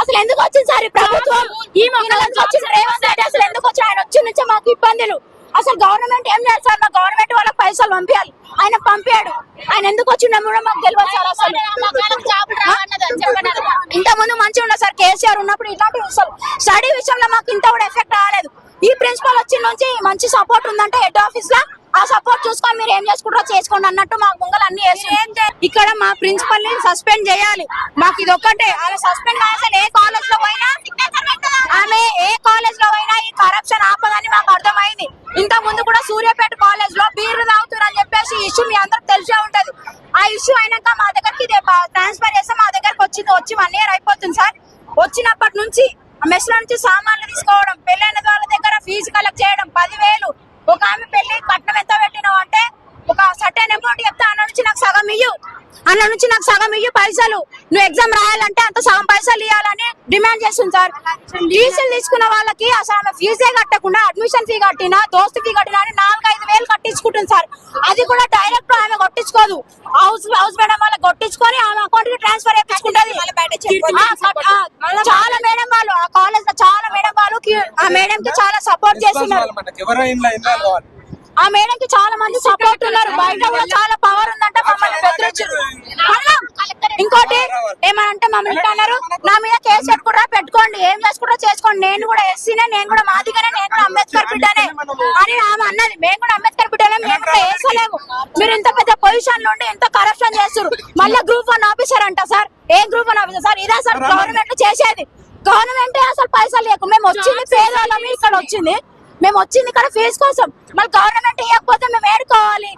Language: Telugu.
అసలు ఎందుకు వచ్చింది సార్ ఈ ప్రభుత్వం? ఈ వచ్చింది. రేవంత్ రెడ్డి అసలు ఎందుకు వచ్చి ఆయన వచ్చి నుంచి మాకు ఇబ్బందులు. అసలు గవర్నమెంట్ ఏం చేయాలి సార్? మా గవర్నమెంట్ వాళ్ళకి పైసలు పంపించాలి. ఆయన పంపాడు. ఆయన ఎందుకు వచ్చిండో కూడా మాకు తెలియదు సార్ అసలు. ఇంత ముందు మంచిగా ఉన్నా సార్ కేసీఆర్ ఉన్నప్పుడు ఇలాంటి విషయాలు స్టడీ విషయంలో మాకు ఇంత కూడా ఎఫెక్ట్ రాలేదు. ఈ ప్రిన్సిపల్ వచ్చిన నుంచి మంచి సపోర్ట్ ఉందంటే హెడ్ ఆఫీస్లో ఆ సపోర్ట్ చూసుకొని మీరు ఏం చేసుకుంటారో చేసుకోండి అన్నట్టు మాకు ముంగలు అన్ని ఇక్కడ మా ప్రిన్సిపల్ని సస్పెండ్ చేయాలి. మాకు ఇది ఒక్కటే. ఆమె సస్పెండ్ అసలు ఏ కాలేజ్లో పోయినా ఆమె ఏ కాలేజ్లో పోయినా ఈ కరప్షన్ ఆపదని మాకు అర్థమైంది. ఇంత ముందు కూడా సూర్యాపేట కాలేజ్లో బీర్లు తాగుతున్నారు అని చెప్పేసి ఇష్యూ మీ అందరికి తెలిసే ఉంటది. ఆ ఇష్యూ అయినాక మా దగ్గరికి ట్రాన్స్ఫర్ చేస్తే మా దగ్గరకు వచ్చింది. వచ్చి వన్ ఇయర్ అయిపోతుంది సార్. వచ్చినప్పటి నుంచి మెస్ నుంచి సామాన్లు తీసుకోవడం పెళ్ళైన వాళ్ళ దగ్గర ఫీజు కలెక్ట్ చేయడం పదివేలు. ఒక ఆమె పెళ్ళి కట్నం ఎంత పెట్టినావు అంటే ఒక సర్టెన్ అమౌంట్ చెప్తే అన్న నుంచి నాకు సగం ఇయ్యు అన్న నుంచి నాకు సగం ఇయ్యు పైసలు. నువ్వు ఎగ్జామ్ రాయాలంటే అంత సగం పైసలు ఇవ్వాలని డిమాండ్ చేస్తుంది సార్. ఫీజులు తీసుకున్న వాళ్ళకి అసలు ఆమె ఫీజే కట్టకుండా అడ్మిషన్ ఫీ కట్టినా దోస్తు ఫీ కట్టినా అని నాలుగు ఐదు వేలు కట్టించుకుంటుంది సార్. అది కూడా డైరెక్ట్ ఆమె కొట్టించుకోదు. హౌస్ హౌస్ మేడం వాళ్ళకి కొట్టించుకొని ఆమె అకౌంట్కి ట్రాన్స్ఫర్ ఆ, చాలా మేడం వాళ్ళు ఆ కాలేజ్లో చాలా మేడం వాళ్ళు ఆ మేడం కి చాలా సపోర్ట్ చేస్తున్నారు. ఆ మేడం కి చాలా మంది సపోర్ట్ ఉన్నారు. బయట కూడా చాలా పవర్ ఉందంట మమ్మల్ని బెదిరించారు. ఏమనంటే మమ్మల్ని అన్నారు. నా మీద కేసు పెట్టుకుంటా పెట్టుకోండి. ఏం చేసుకుంటా చేసుకోండి. నేను కూడా ఎస్సీనే నేను కూడా మాదిగానే నేను కూడా అంబేద్కర్ బిడ్డనే అని ఆమె అన్నది. మేము కూడా అంబేద్కర్ బిడ్డనే మేము కూడా వేసలేము మీరు ఇంత పెద్ద పొజిషన్ నుండి ఎంత కరప్షన్ చేస్తారు మళ్ళీ గ్రూప్ వన్ ఆఫీసర్ అంట సార్. ఏ గ్రూప్ వన్ ఆఫీసర్ సార్? ఇదే సార్ గవర్నమెంట్ చేసేది. గవర్నమెంట్ అసలు పైసలు లేకు. మేము వచ్చింది పేదవాళ్ళమి ఇక్కడ వచ్చింది. మేము వచ్చింది ఇక్కడ ఫీజు కోసం. మళ్ళీ గవర్నమెంట్ ఇవ్వకపోతే మేము ఏడుకోవాలి.